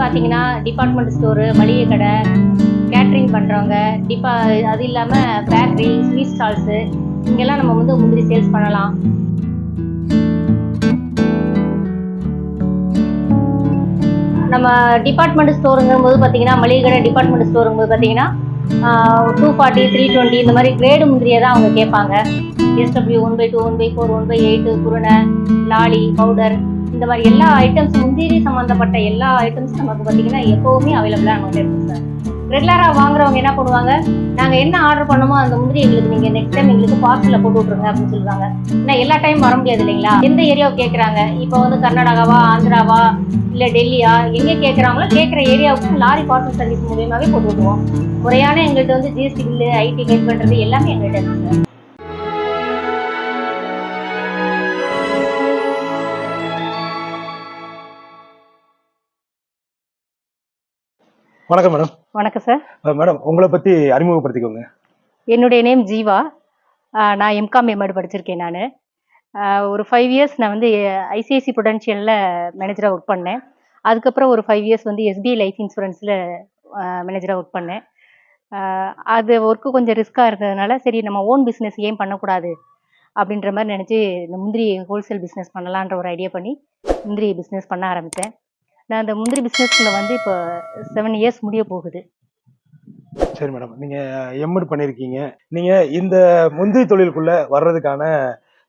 பார்த்தீங்கன்னா department store மளிகை கடை கேட்ரிங் பண்ணுறவங்க டிபா அது இல்லாமல் பேக்கரி ஸ்வீட் ஸ்டால்ஸு இங்கெல்லாம் நம்ம வந்து முந்திரி சேல்ஸ் பண்ணலாம். நம்ம டிபார்ட்மெண்ட் ஸ்டோருங்கும் போது பார்த்தீங்கன்னா மளிகை கடை டிபார்ட்மெண்ட் ஸ்டோருங்கும் போது பார்த்தீங்கன்னா டூ ஃபார்ட்டி த்ரீ டுவெண்ட்டி இந்த மாதிரி கிரேடு முந்திரியை தான் அவங்க கேட்பாங்க. SW one by two one by four one by eight குருணை லாலி பவுடர் இந்த மாதிரி எல்லா ஐட்டம்ஸ் முந்திரி சம்மந்தப்பட்ட எல்லா ஐட்டம்ஸ் நமக்கு பார்த்தீங்கன்னா எப்போவுமே அவைலபிளாக நம்மகிட்ட இருக்கும் சார் ரெகுலராக வாங்குறவங்க என்ன பண்ணுவாங்க? நாங்கள் என்ன ஆர்டர் பண்ணோமோ அந்த முந்திரி எங்களுக்கு நீங்கள் நெக்ஸ்ட் டைம் எங்களுக்கு பார்சலில் போட்டு விட்ருங்க அப்படின்னு சொல்லுவாங்க. ஏன்னா எல்லா டைம் வர முடியாது இல்லைங்களா? எந்த ஏரியாவை கேட்குறாங்க இப்போ வந்து கர்நாடகாவா ஆந்திராவா இல்லை டெல்லியா? எங்கே கேட்குறாங்களோ கேட்குற ஏரியாவுக்கும் லாரி பார்சல் சர்வீஸ் மூலியமாகவே போட்டு விடுவோம் முறையான எங்கள்கிட்ட வந்து ஜிஎஸ்டி பில்லு ஐடி கேட் பண்ணுறது எல்லாமே எங்கள்கிட்ட இருக்குது வணக்கம் மேடம். வணக்கம் சார். மேடம் உங்களை பத்தி அறிமுகப்படுத்திக்கோங்க. என்னுடைய நேம் ஜீவா. நான் எம்காம் எம்எட் படிச்சிருக்கேன் நான். ஒரு ஃபைவ் இயர்ஸ் நான் வந்து ஐசிஐசி ப்ரொடென்ஷியலில் மேனேஜராக ஒர்க் பண்ணேன். அதுக்கப்புறம் ஒரு ஃபைவ் இயர்ஸ் வந்து எஸ்பிஐ லைஃப் இன்சூரன்ஸில் மேனேஜராக ஒர்க் பண்ணேன். அது ஒர்க்கு கொஞ்சம் ரிஸ்க்காக இருந்ததுனால சரி நம்ம ஓன் பிஸ்னஸ் ஏன் பண்ணக்கூடாது? அப்படின்ற மாதிரி நினச்சி இந்த முந்திரி ஹோல்சேல் பிஸ்னஸ் பண்ணலான்ற ஒரு ஐடியா பண்ணி முந்திரி பிஸ்னஸ் பண்ண ஆரம்பித்தேன் நான் அந்த முந்திரி பிஸ்னஸ்க்குள்ள வந்து இப்போ செவன் இயர்ஸ் முடிய போகுது. சரி மேடம் நீங்க எம்எட் பண்ணிருக்கீங்க. நீங்க இந்த முந்திரி தொழிலுக்குள்ள வர்றதுக்கான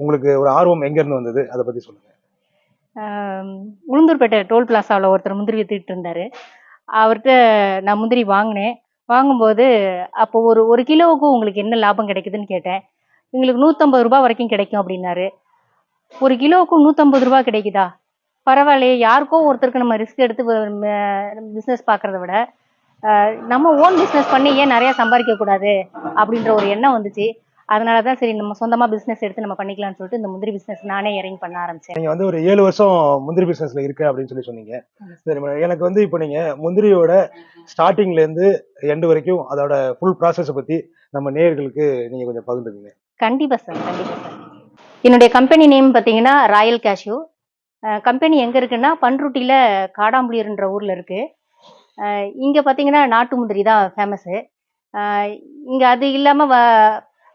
உங்களுக்கு ஒரு ஆர்வம் எங்க இருந்து வந்தது? அதை பத்தி சொல்லுங்க. உளுந்தூர்பேட்டை டோல் பிளாசாவில் ஒருத்தர் முந்திரி வித்துட்டு இருந்தாரு. அவர்கிட்ட நான் முந்திரி வாங்கினேன். வாங்கும்போது அப்போ ஒரு ஒரு கிலோவுக்கு உங்களுக்கு என்ன லாபம் கிடைக்குதுன்னு கேட்டேன். எங்களுக்கு நூற்றம்பது ரூபாய் வரைக்கும் கிடைக்கும் அப்படின்னாரு. ஒரு கிலோவுக்கு நூற்றம்பது ரூபாய் கிடைக்குதா? பரவாயில்லையே யாருக்கோ ஒருத்தருக்கு நம்ம ரிஸ்க் எடுத்து பிஸ்னஸ் பார்க்குறத விட நம்ம ஓன் பிஸ்னஸ் பண்ணி ஏன் நிறையா சம்பாதிக்கக்கூடாது அப்படின்ற ஒரு எண்ணம் வந்துச்சு. அதனால தான் சரி நம்ம சொந்தமாக பிஸ்னஸ் எடுத்து நம்ம பண்ணிக்கலாம்னு சொல்லிட்டு இந்த முந்திரி பிஸ்னஸ் நானே இறங்கி பண்ண ஆரம்பிச்சேன். நீங்க வந்து ஒரு ஏழு வருஷம் முந்திரி பிசினஸ்ல இருக்கு அப்படின்னு சொல்லி சொன்னீங்க. சரி எனக்கு வந்து இப்போ நீங்க முந்திரியோட ஸ்டார்டிங்ல இருந்து எண்டு வரைக்கும் அதோட ஃபுல் ப்ராசஸ் பத்தி நம்ம நேயர்களுக்கு நீங்க கொஞ்சம் பகிர்ந்துக்குங்க. கண்டிப்பா சார் கண்டிப்பா சார். என்னுடைய கம்பெனி நேம் பார்த்தீங்கன்னா ராயல் கேஷ்யூ கம்பெனி எங்கே இருக்குன்னா பன்ருட்டியில் காடாம்புளியர்ன்ற ஊரில் இருக்குது இங்கே பார்த்தீங்கன்னா நாட்டு முந்திரி தான் ஃபேமஸ்ஸு இங்கே அது இல்லாமல் வ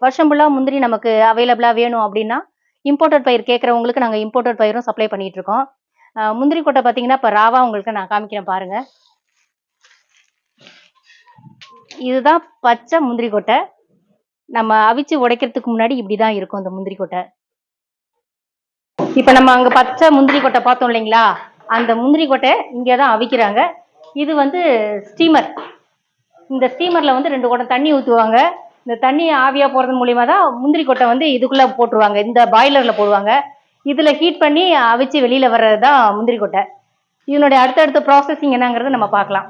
வருஷம் ஃபுல்லாக முந்திரி நமக்கு அவைலபிளாக வேணும் அப்படின்னா இம்போர்ட்டட் பயிர் கேட்குறவங்களுக்கு நாங்கள் இம்போர்ட்டட் பயிரும் சப்ளை பண்ணிகிட்ருக்கோம் முந்திரி கொட்டை பார்த்தீங்கன்னா இப்போ ராவா உங்களுக்கு நான் காமிக்கிறேன் பாருங்கள் இதுதான் பச்சை முந்திரி கொட்டை. நம்ம அவிச்சு உடைக்கிறதுக்கு முன்னாடி இப்படி தான் இருக்கும் அந்த முந்திரி கொட்டை. இப்போ நம்ம அங்கே பச்சை முந்திரி கொட்டை பார்த்தோம் இல்லைங்களா? அந்த முந்திரி கொட்டை இங்கே தான் அவிக்கிறாங்க. இது வந்து ஸ்டீமர் இந்த ஸ்டீமரில் வந்து ரெண்டு குடம் தண்ணி ஊற்றுவாங்க இந்த தண்ணி ஆவியாக போகிறது மூலியமா தான் முந்திரி கொட்டை வந்து இதுக்குள்ளே போட்டுருவாங்க. இந்த பாய்லரில் போடுவாங்க. இதில் ஹீட் பண்ணி அவிச்சு வெளியில் வர்றது தான் முந்திரி கொட்டை. இதனுடைய அடுத்தடுத்த ப்ராசஸிங் என்னங்கிறத நம்ம பார்க்கலாம்.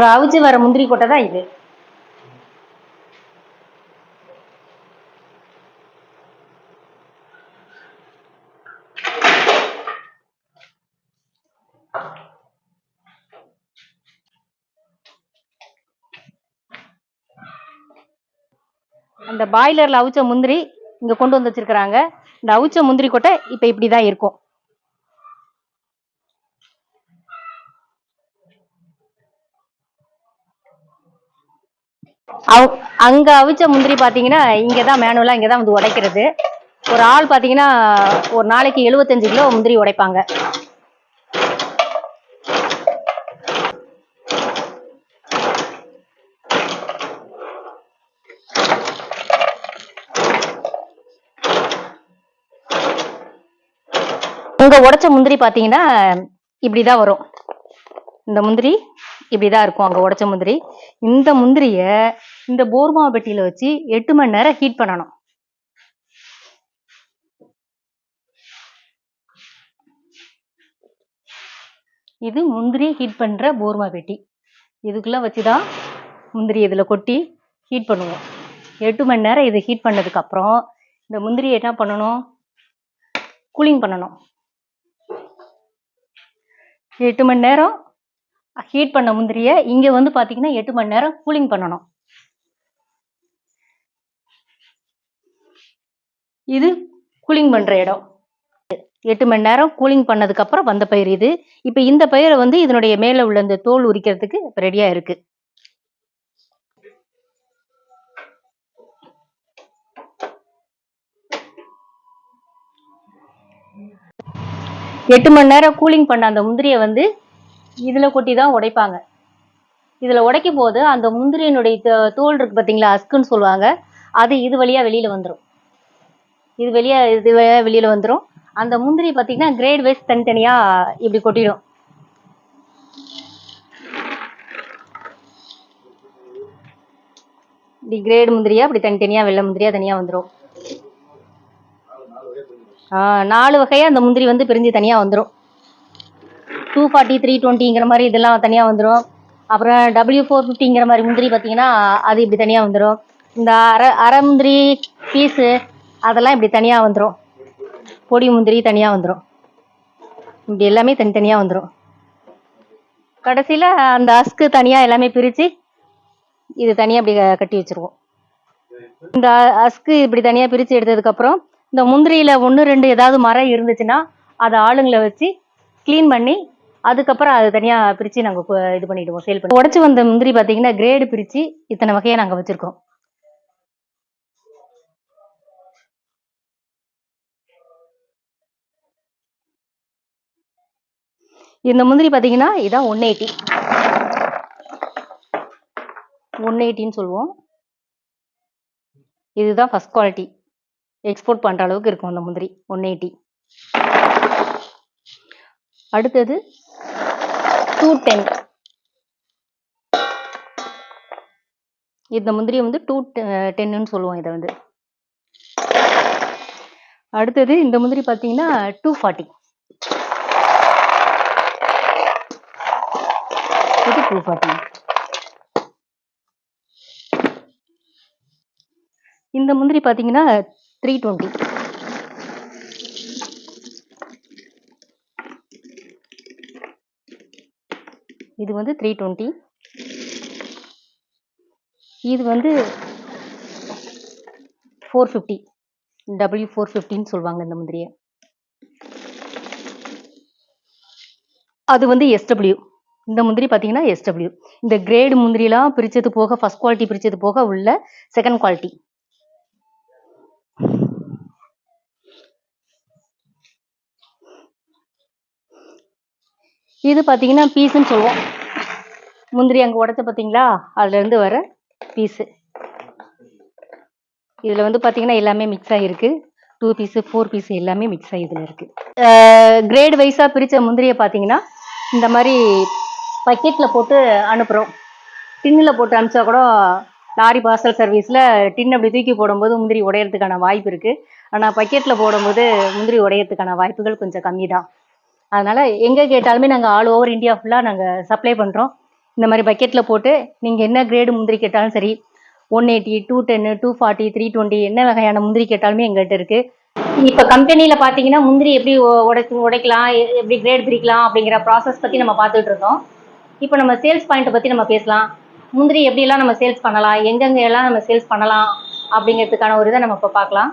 அங்கே அவிச்சு வர முந்திரி கொட்டை தான் இது. அந்த பாய்லரில் அவிச்ச முந்திரி இங்க கொண்டு வந்து வச்சிருக்கிறாங்க. இந்த அவிச்ச முந்திரி கொட்டை இப்ப இப்படிதான் இருக்கும். அங்க அவிச்ச முந்திரி பாத்தீங்கன்னா இங்கதான் மேனுவலா இங்கதான் வந்து உடைக்கிறது. ஒரு ஆள் பாத்தீங்கன்னா ஒரு நாளைக்கு எழுபத்தஞ்சு கிலோ முந்திரி உடைப்பாங்க. உங்க உடைச்ச முந்திரி பாத்தீங்கன்னா இப்படிதான் வரும். இந்த முந்திரி இப்படிதான் இருக்கும் அங்க உடச்ச முந்திரி. இந்த முந்திரிய இந்த போர்மா பெட்டியில வச்சு எட்டு மணி நேரம் ஹீட் பண்ணணும். இது முந்திரி ஹீட் பண்ற போர்மா பெட்டி. இதுக்குள்ள வச்சுதான் முந்திரி இதுல கொட்டி ஹீட் பண்ணுவோம். எட்டு மணி நேரம் இது ஹீட் பண்ணதுக்கு அப்புறம் இந்த முந்திரியை என்ன பண்ணணும்? கூலிங் பண்ணணும். எட்டு மணி நேரம் ஹீட் பண்ண முந்திரிய இங்க வந்து பாத்தீங்கன்னா எட்டு மணி நேரம் கூலிங் பண்ணணும். இது கூலிங் பண்ற இடம். எட்டு மணி நேரம் கூலிங் பண்ணதுக்கு அப்புறம் வந்த பயிர் இது. இப்ப இந்த பயிரை வந்து இதனுடைய மேல உள்ள இந்த தோல் உரிக்கிறதுக்கு ரெடியா இருக்கு. எட்டு மணி நேரம் கூலிங் பண்ண அந்த முந்திரியை வந்து இதில் கொட்டி தான் உடைப்பாங்க. இதில் உடைக்கும் போது அந்த முந்திரியினுடைய தோ- தோல் இருக்கு பார்த்தீங்களா அஸ்குன்னு சொல்லுவாங்க அது இது வழியாக வெளியில் வந்துடும் இது வெளியே இது வழியாக வெளியில் வந்துடும் அந்த முந்திரி பார்த்தீங்கன்னா கிரேட் வைஸ் தனித்தனியாக இப்படி கொட்டிடும். இப்படி கிரேடு முந்திரியா இப்படி தனித்தனியாக வெள்ளை முந்திரியா தனியாக வந்துடும் நாலு வகையாக அந்த முந்திரி வந்து பிரிஞ்சு தனியாக வந்துடும் டூ ஃபார்ட்டி த்ரீ டுவெண்ட்டிங்கிற மாதிரி இதெல்லாம் தனியாக வந்துடும் அப்புறம் டபிள்யூ ஃபோர் ஃபிஃப்டிங்கிற மாதிரி முந்திரி பார்த்தீங்கன்னா அது இப்படி தனியாக வந்துடும் இந்த அரை அரை முந்திரி பீஸு அதெல்லாம் இப்படி தனியாக வந்துடும் பொடி முந்திரி தனியாக வந்துடும் இப்படி எல்லாமே தனித்தனியாக வந்துடும் கடைசியில் அந்த அஸ்க்கு தனியாக எல்லாமே பிரித்து இது தனியாக இப்படி கட்டி வச்சிருவோம். இந்த அஸ்க்கு இப்படி தனியாக பிரித்து எடுத்ததுக்கப்புறம் இந்த முந்திரியில் ஒன்று ரெண்டு ஏதாவது மரம் இருந்துச்சுன்னா அதை ஆளுங்களை வச்சு க்ளீன் பண்ணி அதுக்கப்புறம் அது தனியா பிரிச்சு நாங்க இது பண்ணிடுவோம் சேல் பண்ணி உடச்சு வந்த முந்திரி பாத்தீங்கன்னா கிரேடு பிரிச்சு இத்தனை வகையை நாங்க வச்சிருக்கோம் இந்த முந்திரி பாத்தீங்கன்னா இதான் ஒன் எயிட்டி ஒன் எயிட்டின்னு சொல்லுவோம். இதுதான் ஃபர்ஸ்ட் குவாலிட்டி எக்ஸ்போர்ட் பண்ற அளவுக்கு இருக்கும் அந்த முந்திரி ஒன் எயிட்டி அடுத்தது டூ டென் இந்த முந்திரியை வந்து டூ டென்னு சொல்லுவோம் இதை வந்து. அடுத்தது இந்த முந்திரி பார்த்தீங்கன்னா டூ ஃபார்ட்டி இது டூ ஃபார்ட்டி இந்த முந்திரி பார்த்தீங்கன்னா த்ரீ டுவெண்ட்டி. இது வந்து த்ரீ டுவெண்ட்டி இது வந்து ஃபோர் ஃபிஃப்டி டபிள்யூ ஃபோர் ஃபிஃப்டின்னு சொல்லுவாங்க இந்த முந்திரியை. அது வந்து எஸ்டபிள்யூ இந்த முந்திரி பார்த்தீங்கன்னா எஸ்டபிள்யூ இந்த கிரேடு முந்திரிலாம் பிரித்தது போக ஃபர்ஸ்ட் குவாலிட்டி பிரித்தது போக உள்ள செகண்ட் குவாலிட்டி இது பார்த்தீங்கன்னா பீஸுன்னு சொல்லுவோம். முந்திரி அங்கே உடச்ச பார்த்தீங்களா அதுலேருந்து வர பீஸு இதில் வந்து பார்த்தீங்கன்னா எல்லாமே மிக்ஸ் ஆகிருக்கு டூ பீஸு ஃபோர் பீஸு எல்லாமே மிக்ஸ் ஆகி இதில் இருக்குது கிரேட் வைஸாக பிரித்த முந்திரியை பார்த்தீங்கன்னா இந்த மாதிரி பக்கெட்டில் போட்டு அனுப்புகிறோம் டின்னில் போட்டு அனுப்பிச்சா கூட லாரி பார்சல் சர்வீஸில் டின் அப்படி தூக்கி போடும்போது முந்திரி உடையறதுக்கான வாய்ப்பு இருக்குது ஆனால் பக்கெட்டில் போடும்போது முந்திரி உடையறதுக்கான வாய்ப்புகள் கொஞ்சம் கம்மி தான் அதனால் எங்கே கேட்டாலுமே நாங்கள் ஆல் ஓவர் இந்தியா ஃபுல்லாக நாங்கள் சப்ளை பண்ணுறோம் இந்த மாதிரி பக்கெட்டில் போட்டு நீங்கள் என்ன கிரேடு முந்திரி கேட்டாலும் சரி ஒன் எயிட்டி டூ டென்னு டூ ஃபார்ட்டி த்ரீ டுவெண்ட்டி என்ன வகையான முந்திரி கேட்டாலுமே எங்கள்கிட்ட இருக்குது இப்போ கம்பெனியில் பார்த்தீங்கன்னா முந்திரி எப்படி உடைச்சு உடைக்கலாம் எ- எப்படி கிரேட் பிரிக்கலாம் அப்படிங்கிற ப்ராசஸ் பற்றி நம்ம பார்த்துட்டு இருக்கோம். இப்போ நம்ம சேல்ஸ் பாயிண்ட்டை பற்றி நம்ம பேசலாம். முந்திரி எப்படியெல்லாம் நம்ம சேல்ஸ் பண்ணலாம் எங்கெங்க எல்லாம் நம்ம சேல்ஸ் பண்ணலாம் அப்படிங்கிறதுக்கான ஒரு இதை நம்ம இப்போ பார்க்கலாம்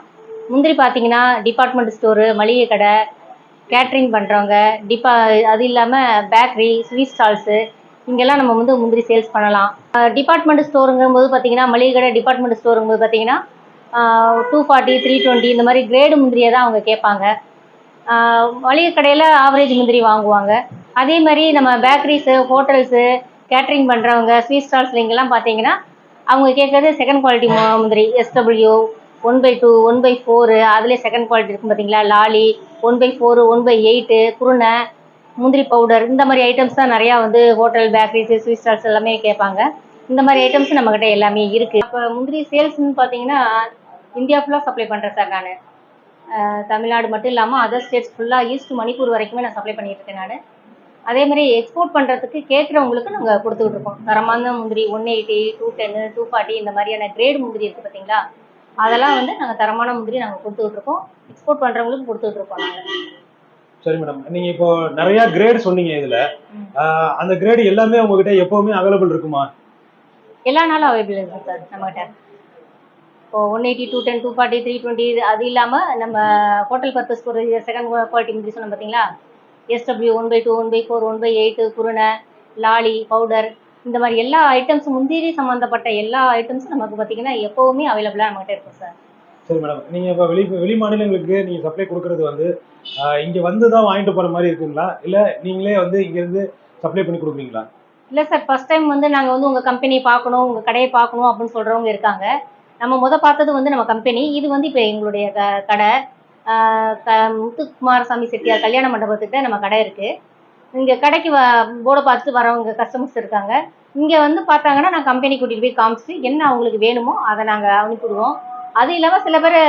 முந்திரி பார்த்தீங்கன்னா டிபார்ட்மெண்ட் ஸ்டோரு மளிகை கடை கேட்ரிங் பண்ணுறவங்க டிபா அது இல்லாமல் பேக்கரி ஸ்வீட் ஸ்டால்ஸு இங்கெல்லாம் நம்ம வந்து முந்திரி சேல்ஸ் பண்ணலாம். டிபார்ட்மெண்ட் ஸ்டோருங்கும்போது பார்த்தீங்கன்னா மளிகை கடை டிபார்ட்மெண்ட் ஸ்டோருங்கும்போது பார்த்தீங்கன்னா டூ ஃபார்ட்டி த்ரீ டுவெண்ட்டி இந்த மாதிரி கிரேடு முந்திரியை தான் அவங்க கேட்பாங்க. மளிகை கடையில் ஆவரேஜ் முந்திரி வாங்குவாங்க. அதே மாதிரி நம்ம பேக்கரிஸு ஹோட்டல்ஸு கேட்ரிங் பண்ணுறவங்க ஸ்வீட் ஸ்டால்ஸ்ல இங்கெல்லாம் பார்த்தீங்கன்னா அவங்க கேட்குறது செகண்ட் குவாலிட்டி முந்திரி SW one by two one by four அதுலேயே செகண்ட் குவாலிட்டி இருக்கும் பார்த்தீங்களா லாலி one by four one by eight குருணை முந்திரி பவுடர் இந்த மாதிரி ஐட்டம்ஸ் தான் நிறையா வந்து ஹோட்டல் பேக்கரிஸ் ஸ்வீட் ஸ்டால்ஸ் எல்லாமே கேட்பாங்க. இந்த மாதிரி ஐட்டம்ஸ் நம்மக்கிட்ட எல்லாமே இருக்குது அப்போ முந்திரி சேல்ஸ்னு பார்த்தீங்கன்னா இந்தியா ஃபுல்லாக சப்ளை பண்ணுறேன் சார் நான். தமிழ்நாடு மட்டும் இல்லாமல் அதர் ஸ்டேட்ஸ் ஃபுல்லாக ஈஸ்ட் மணிப்பூர் வரைக்குமே நான் சப்ளை பண்ணிட்டு இருக்கேன் நான். அதே மாதிரி எக்ஸ்போர்ட் பண்ணுறதுக்கு கேட்குறவங்களுக்கு நாங்கள் கொடுத்துக்கிட்டு இருக்கோம். தரமான முந்திரி ஒன் எயிட்டி டூ டென்னு டூ ஃபார்ட்டி இந்த மாதிரியான கிரேட் முந்திரி இருக்குது பார்த்தீங்களா அதெல்லாம் வந்து நாங்கள் தரமான முந்திரி நாங்கள் கொடுத்துக்கிட்டு இருக்கோம் எக்ஸ்போர்ட் பண்ணுறவங்களுக்கு கொடுத்துக்கிட்டு இருக்கோம் நாங்கள் சரி மேடம் நீங்க இப்போ நிறைய கிரேட் சொன்னீங்க இதுல. அந்த கிரேடு எல்லாமே உங்ககிட்ட எப்பவுமே அவைலபிள் இருக்குமா? எல்லா நாளும் அவைபிள் இருக்குது சார் நம்மகிட்ட. இப்போ one eighty two ten two forty three twenty அது இல்லாமல் நம்ம ஹோட்டல் பர்பஸ் ஒரு செகண்ட் குவாலிட்டி முந்திரி சொன்னோம் பார்த்தீங்களா SW one by two one by four one by eight குருணை லாலி பவுடர் இந்த மாதிரி எல்லா ஐட்டம்ஸும் முந்திரி சம்மந்தப்பட்ட எல்லா ஐட்டம்ஸும் நமக்கு பார்த்தீங்கன்னா எப்போவுமே அவைலபிளாக நம்மகிட்ட இருக்கும் சார் சரி மேடம் நீங்க இப்போ வெளி வெளி மாநிலங்களுக்கு நீங்க சப்ளை கொடுக்கறது வந்து இங்க வந்து தான் வாங்கிட்டு போற மாதிரி இருக்குங்களா? இல்ல நீங்களே வந்து இங்க இருந்து சப்ளை பண்ணி கொடுக்குறீங்களா? இல்லை சார் ஃபர்ஸ்ட் டைம் வந்து நாங்கள் வந்து உங்கள் கம்பெனியை பார்க்கணும் உங்கள் கடையை பார்க்கணும் அப்படின்னு சொல்கிறவங்க இருக்காங்க. நம்ம முத பார்த்தது வந்து நம்ம கம்பெனி இது வந்து இப்போ எங்களுடைய க கடை. முத்துக்குமாரசாமி செட்டியார் கல்யாண மண்டபத்துக்கிட்ட நம்ம கடை இருக்குது இங்கே கடைக்கு வ போர்டை பார்த்துட்டு வரவங்க கஸ்டமர்ஸ் இருக்காங்க. இங்கே வந்து பார்த்தாங்கன்னா நான் கம்பெனி கூட்டிகிட்டு போய் காமிச்சு என்ன அவங்களுக்கு வேணுமோ அதை நாங்கள் அனுப்பிவிடுவோம் அது இல்லாமல் சில பேர்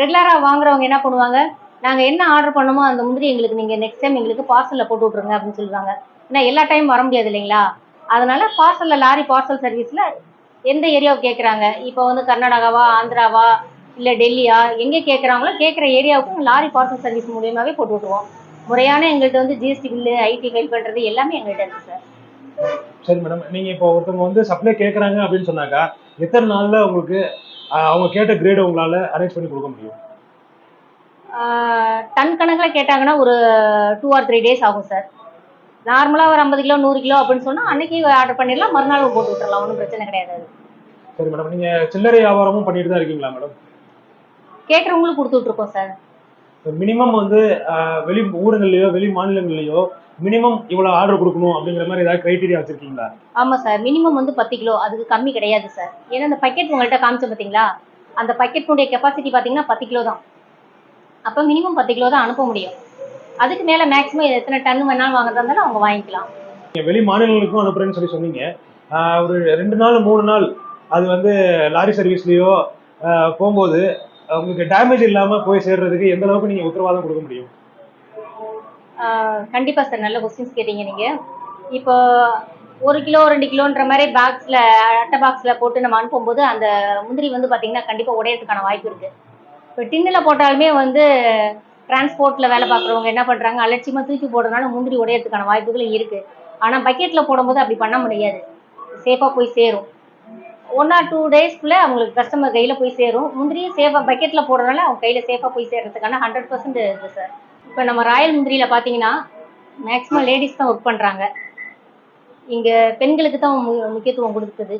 ரெகுலராக வாங்குறவங்க என்ன பண்ணுவாங்க நாங்கள் என்ன ஆர்டர் பண்ணோமோ அந்த முந்திரி எங்களுக்கு நீங்கள் நெக்ஸ்ட் டைம் எங்களுக்கு பார்சலில் போட்டு விட்ருங்க அப்படின்னு சொல்லுவாங்க. ஏன்னா எல்லா டைம் வர முடியாது இல்லைங்களா? அதனால பார்சலில் லாரி பார்சல் சர்வீஸில் எந்த ஏரியாவுக்கு கேட்குறாங்க இப்போ வந்து கர்நாடகாவா ஆந்திராவா இல்லை டெல்லியா எங்கே கேட்குறாங்களோ கேட்குற ஏரியாவுக்கும் லாரி பார்சல் சர்வீஸ் மூலியமாகவே போட்டு விட்ருவோம் முறையான எங்கள்கிட்ட வந்து ஜிஎஸ்டி பில்லு ஐடி ஃபைல் பண்ணுறது எல்லாமே எங்கள்கிட்ட இருக்குது சார் சரி மேடம் நீங்க இப்போ ஒருத்தவங்க வந்து சப்ளை கேட்கறாங்க அப்படின்னு சொன்னாக்கா எத்தனை நாள்ல உங்களுக்கு ஆஹ் அவங்க கேட்ட கிரேடு உங்களால அரேஞ்ச் பண்ணி கொடுக்க முடியும்? டன் கணக்கில் கேட்டாங்கன்னா ஒரு டூ ஆர் த்ரீ டேஸ் ஆகும் சார் நார்மலாக ஒரு ஐம்பது கிலோ நூறு கிலோ அப்படின்னு சொன்னால் அன்னைக்கு ஆர்டர் பண்ணிடலாம். மறுநாள் போட்டு விட்டுறலாம். ஒன்றும் பிரச்சனை கிடையாது அது. சரி மேடம் நீங்க சில்லறை வியாபாரமும் பண்ணிட்டு தான் இருக்கீங்களா மேடம் கேட்குறவங்களுக்கு கொடுத்து விட்ருக்கோம் சார் மினிமம் வந்து வெளி ஊருங்கள்லயோ வெளி மாநிலங்கள்லயோ மினிமம் இவ்வளவு ஆர்டர் கொடுக்கணும் அப்படிங்கிற மாதிரி ஏதாவது கிரைட்டீரியா வச்சிருக்கீங்களா? ஆமாம் சார் மினிமம் வந்து பத்து கிலோ. அதுக்கு கம்மி கிடையாது சார் ஏன்னா அந்த பக்கெட் உங்கள்கிட்ட காமிச்சோம் பார்த்தீங்களா அந்த பக்கெட்டுடைய கெப்பாசிட்டி பார்த்தீங்கன்னா பத்து கிலோ தான். அப்போ மினிமம் பத்து கிலோ தான் அனுப்ப முடியும். அதுக்கு மேலே மேக்ஸிமம் எத்தனை டன் வேணாலும் வாங்குறதா இருந்தாலும் அவங்க வாங்கிக்கலாம். வெளி மாநிலங்களுக்கும் அனுப்புறேன்னு சொல்லி சொன்னீங்க. ஒரு ரெண்டு நாள் மூணு நாள் அது வந்து லாரி சர்வீஸ்லயோ போகும்போது உங்களுக்கு டேமேஜ் இல்லாம போய் சேர்றதுக்கு எந்த அளவுக்கு நீங்க உத்தரவாதம் கொடுக்க முடியும்? கண்டிப்பா சார் நல்ல கொஸ்டின்ஸ் கேட்டீங்க நீங்க. இப்போ ஒரு கிலோ ரெண்டு கிலோன்ற மாதிரி பாக்ஸில் அட்டை பாக்ஸில் போட்டு நம்ம அனுப்பும்போது அந்த முந்திரி வந்து பாத்தீங்கன்னா கண்டிப்பாக உடையறதுக்கான வாய்ப்பு இருக்குது இப்போ டின்னில் போட்டாலுமே வந்து டிரான்ஸ்போர்ட்டில் வேலை பார்க்குறவங்க என்ன பண்ணுறாங்க அலட்சியமாக தூக்கி போடுறதுனால முந்திரி உடையறதுக்கான வாய்ப்புகளும் இருக்குது ஆனால் பக்கெட்டில் போடும்போது அப்படி பண்ண முடியாது. சேஃபாக போய் சேரும். ஒன் ஆர் டூ டேஸ்க்குள்ளே அவங்களுக்கு கஸ்டமர் கையில் போய் சேரும். முந்திரியும் சேஃபாக பக்கெட்டில் போடுறதுனால அவங்க கையில் சேஃபாக போய் சேர்றதுக்கான ஹண்ட்ரட் பர்சன்ட் இருக்குது சார் இப்போ நம்ம ராயல் முந்திரியில் பார்த்தீங்கன்னா மேக்ஸிமம் லேடிஸ் தான் ஒர்க் பண்ணுறாங்க இங்கே பெண்களுக்கு தான் மு- முக்கியத்துவம் கொடுக்குது.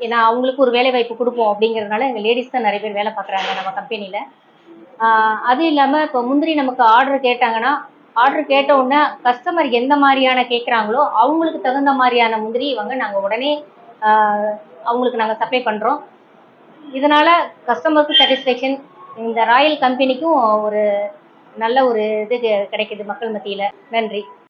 ஏன்னா அவங்களுக்கு ஒரு வேலை வாய்ப்பு கொடுப்போம் அப்படிங்கிறதுனால எங்கள் லேடிஸ் தான் நிறைய பேர் வேலை பார்க்குறாங்க நம்ம கம்பெனியில் அது இல்லாமல் இப்போ முந்திரி நமக்கு ஆர்டர் கேட்டாங்கன்னா ஆர்டர் கேட்ட உடனே கஸ்டமர் எந்த மாதிரியான கேட்குறாங்களோ அவங்களுக்கு தகுந்த மாதிரியான முந்திரி இவங்க நாங்கள் உடனே அவங்களுக்கு நாங்கள் சப்ளை பண்ணுறோம் இதனால் கஸ்டமருக்கு சாட்டிஸ்ஃபேக்ஷன் இந்த ராயல் கம்பெனிக்கும் ஒரு நல்ல ஒரு இது கிடைக்கிது மக்கள் மத்தியில். நன்றி.